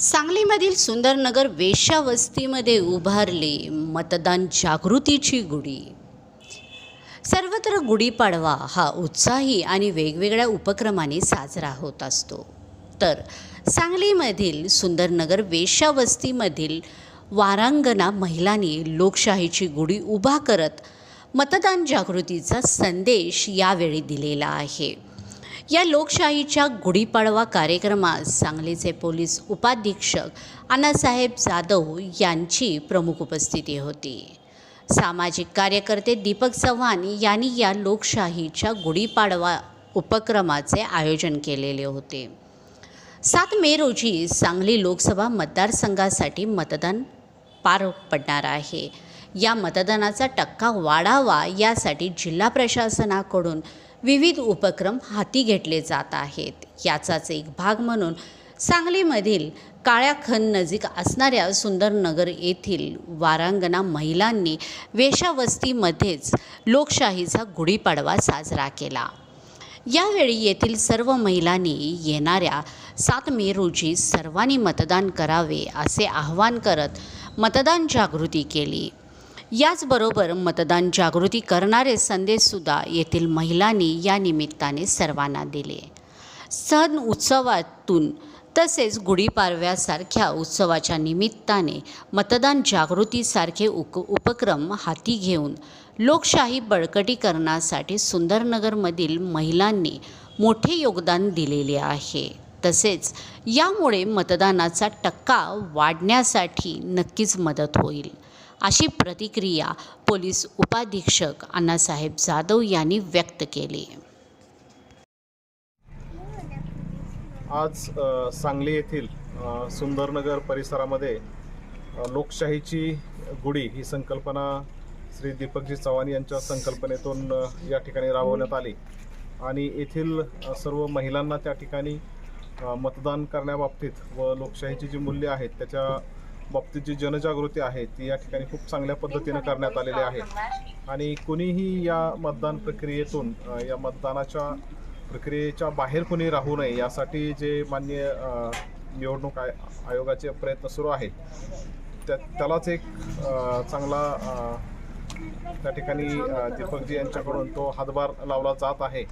सांगलीमधील सुंदरनगर वेश्यावस्तीमध्ये उभारली मतदान जागृतीची गुढी. सर्वत्र गुढीपाडवा हा उत्साही आणि वेगवेगळ्या उपक्रमाने साजरा होत असतो. तर सांगलीमधील सुंदरनगर वेश्यावस्तीमधील वारांगणा महिलांनी लोकशाहीची गुढी उभा करत मतदान जागृतीचा संदेश यावेळी दिलेला आहे. या लोकशाहीच्या गुढीपाडवा कार्यक्रमात सांगलीचे पोलीस उपाधीक्षक अण्णासाहेब जाधव यांची प्रमुख उपस्थिती होती. सामाजिक कार्यकर्ते दीपक चव्हाण यांनी या लोकशाहीच्या गुढीपाडवा उपक्रमाचे आयोजन केलेले होते. सात मे रोजी सांगली लोकसभा मतदारसंघासाठी मतदान पार पडणार आहे. या मतदानाचा टक्का वाढावा यासाठी जिल्हा प्रशासनाकडून विविध उपक्रम हाती घेतले जात आहेत. याचाच एक भाग म्हणून सांगलीमधील काळ्याखन नजीक असणाऱ्या सुंदरनगर येथील वारांगणा महिलांनी वेशावस्तीमध्येच लोकशाहीचा गुढीपाडवा साजरा केला. यावेळी येथील सर्व महिलांनी येणाऱ्या सात मे रोजी सर्वांनी मतदान करावे असे आवाहन करत मतदान जागृती केली. याचबरोबर मतदान जागृती करणारे संदेशसुद्धा येथील महिलांनी या निमित्ताने सर्वांना दिले. सण उत्सवातून तसेच गुढीपाडव्यासारख्या उत्सवाच्या निमित्ताने मतदान जागृतीसारखे उक उपक्रम हाती घेऊन लोकशाही बळकटीकरणासाठी सुंदरनगरमधील महिलांनी मोठे योगदान दिलेले आहे. तसेच यामुळे मतदानाचा टक्का वाढण्यासाठी नक्कीच मदत होईल. अशी प्रतिक्रिया पोलीस उपाधीक्षक अण्णासाहेब जाधव यांनी व्यक्त केली. आज सांगली येथील सुंदरनगर परिसरामध्ये लोकशाहीची गुढी ही संकल्पना श्री दीपकजी चव्हाण यांच्या संकल्पनेतून या ठिकाणी राबवण्यात आली. आणि येथील सर्व महिलांना त्या ठिकाणी मतदान करण्याबाबतीत व लोकशाहीची जी मूल्य आहेत त्याच्या बाबतीत जी जनजागृती आहे ती या ठिकाणी खूप चांगल्या पद्धतीनं करण्यात आलेली आहे. आणि कुणीही या मतदान प्रक्रियेतून या मतदानाच्या प्रक्रियेच्या बाहेर कोणी राहू नये यासाठी जे मान्य निवडणूक आय आयोगाचे प्रयत्न सुरू आहेत त्या त्यालाच एक चांगला त्या ठिकाणी दीपकजी यांच्याकडून तो हातभार लावला जात आहे.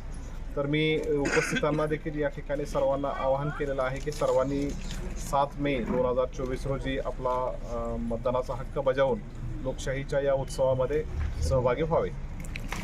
तर मी उपस्थितांना देखील या ठिकाणी सर्वांना आवाहन केलेलं आहे की सर्वांनी सात मे दोन हजार चोवीस रोजी आपला मतदानाचा हक्क बजावून लोकशाहीच्या या उत्सवामध्ये सहभागी व्हावे.